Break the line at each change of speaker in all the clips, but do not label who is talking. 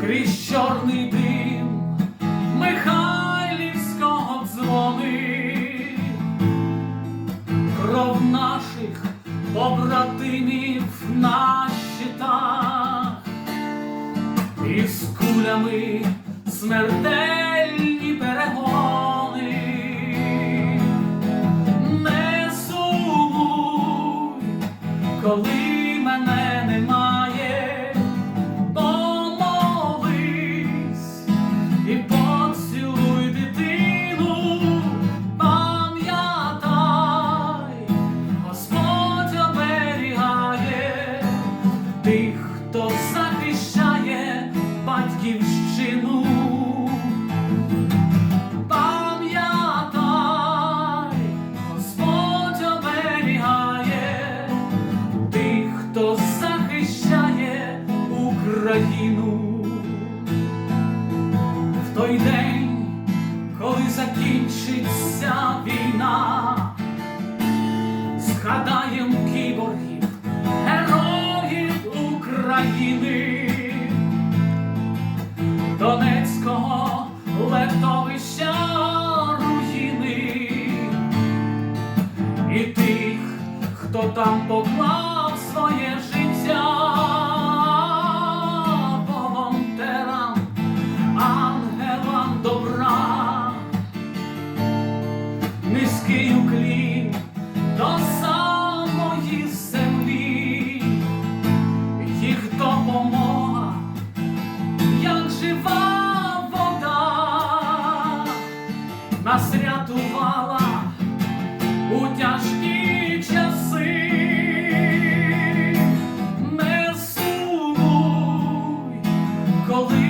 крізь чорний дим Михайлівського дзвони, кров наших побратимів на щитах, і з кулями смертельні перегони. Не сумуй, коли Україну. В той день, коли закінчиться війна, згадаєм кіборгів, героїв України, Донецького летовища руїни і тих, хто там поклав у тяжкі часи. Не сумуй, коли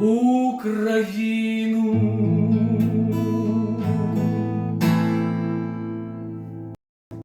Україну.